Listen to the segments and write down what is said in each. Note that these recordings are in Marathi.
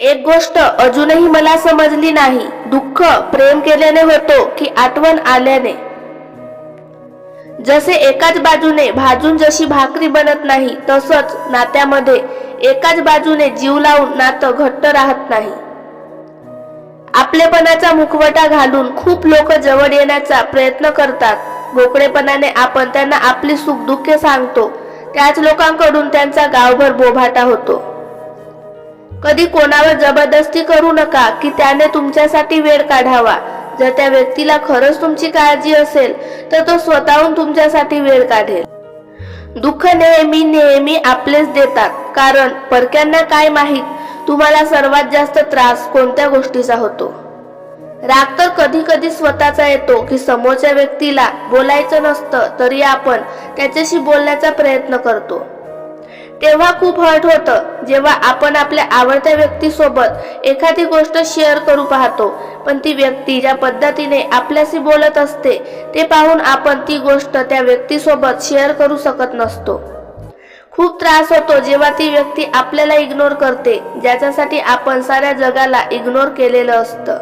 एक गोष्ट अजूनही मला समजली नाही. दुःख प्रेम केल्याने होतो की आठवण आल्याने. जसे एकाच बाजूने भाजून जशी भाकरी बनत नाही तसंच नात्यामध्ये एकाच बाजूने जीव लावून नातं घट्ट राहत नाही. आपलेपणाचा मुखवटा घालून खूप लोक जवळ येण्याचा प्रयत्न करतात. मोकळेपणाने आपण त्यांना आपली सुख दुःखे सांगतो. त्याच लोकांकडून त्यांचा गावभर बोभाटा होतो. कधी कोणावर जबरदस्ती करू नका की त्याने तुमच्यासाठी वेळ काढावा. जर त्या व्यक्तीला खरंच तुमची काळजी असेल तर तो स्वतःहून तुमच्यासाठी वेळ काढेल. दुःख नेहमी नेहमी आपलेच देतात कारण परक्यांना काय माहीत तुम्हाला सर्वात जास्त त्रास कोणत्या गोष्टीचा होतो? राग तर कधी कधी स्वतःचा येतो की समोरच्या व्यक्तीला बोलायचं नसतं तरी आपण त्याच्याशी बोलण्याचा प्रयत्न करतो. तेव्हा खूप हर्ट होतं. जेव्हा आपण आपल्या आवडत्या व्यक्तीसोबत एखादी गोष्ट शेअर करू पाहतो पण ती व्यक्ती ज्या पद्धतीने आपल्याशी बोलत असते ते पाहून आपण ती गोष्ट त्या व्यक्तीसोबत शेअर करू शकत नसतो. खूप त्रास होतो जेव्हा ती व्यक्ती आपल्याला इग्नोर करते ज्याच्यासाठी आपण साऱ्या जगाला इग्नोर केलेलं असतं.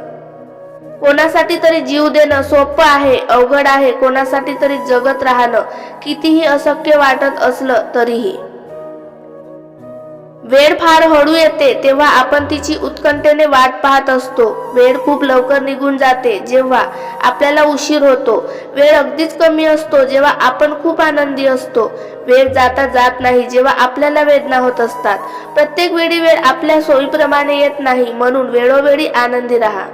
कोणासाठी तरी जीव देणं सोपं आहे अवघड आहे कोणासाठी तरी जगत राहणं कितीही अशक्य वाटत असलं तरीही. वेळ फार हळू येते तेव्हा आपण तिची उत्कंठेने वाट पाहत असतो. वेळ खूप लवकर निघून जाते जेव्हा आपल्याला उशीर होतो. वेळ अगदीच कमी असतो जेव्हा आपण खूप आनंदी असतो. वेळ जाता जात नाही जेव्हा आपल्याला वेदना होत असतात. प्रत्येक वेळी वेळ आपल्या सोयीप्रमाणे येत नाही म्हणून वेळोवेळी आनंदी राहा.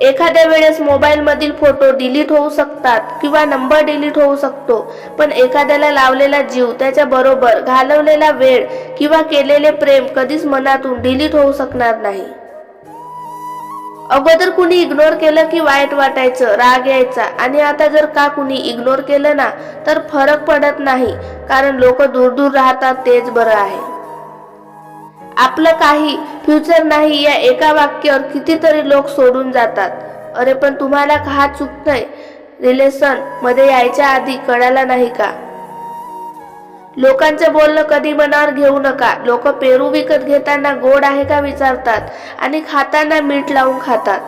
एखाद्या वेळेस मोबाईलमधील फोटो डिलीट होऊ शकतात किंवा नंबर डिलीट होऊ शकतो. पण एखाद्याला लावलेला जीव त्याच्या बरोबर घालवलेला वेळ किंवा केलेले प्रेम कधीच मनातून डिलीट होऊ शकणार नाही. अगोदर कुणी इग्नोर केलं की वाईट वाटायचं राग यायचा आणि आता जर का कुणी इग्नोर केलं ना तर फरक पडत नाही. कारण लोक दूर दूर राहतात तेच बरं आहे. आपलं काही फ्युचर नाही या एका वाक्यावर कितीतरी लोक सोडून जातात. अरे पण तुम्हाला का चुकतंय रिलेशनमध्ये यायच्या आधी कळायला नाही का? लोकांचं बोलणं कधी मनावर घेऊ नका. लोक पेरू विकत घेताना गोड आहे का विचारतात आणि खाताना मीठ लावून खातात.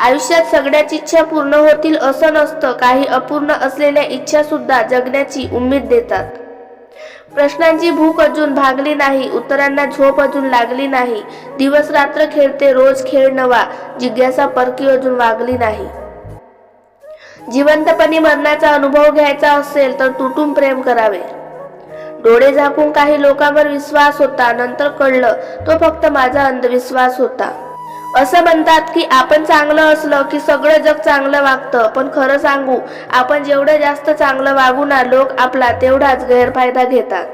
आयुष्यात सगळ्याच इच्छा पूर्ण होतील असं नसतं. काही अपूर्ण असलेल्या इच्छा सुद्धा जगण्याची उमेद देतात. प्रश्नांची भूक अजून भागली नाही उत्तरांना झोप अजून लागली नाही. दिवस रात्र खेळते रोज खेळ नवा जिज्ञासा परकी अजून वागली नाही. जिवंतपणी मरणाचा अनुभव घ्यायचा असेल तर तुटून प्रेम करावे. डोळे झाकून काही लोकांवर विश्वास होता नंतर कळलं तो फक्त माझा अंधविश्वास होता. असं म्हणतात की आपण चांगलं असलं की सगळं जग चांगलं वागतं. पण खरं सांगू आपण जेवढं जास्त चांगलं वागू ना लोक आपला तेवढाच गैरफायदा घेतात.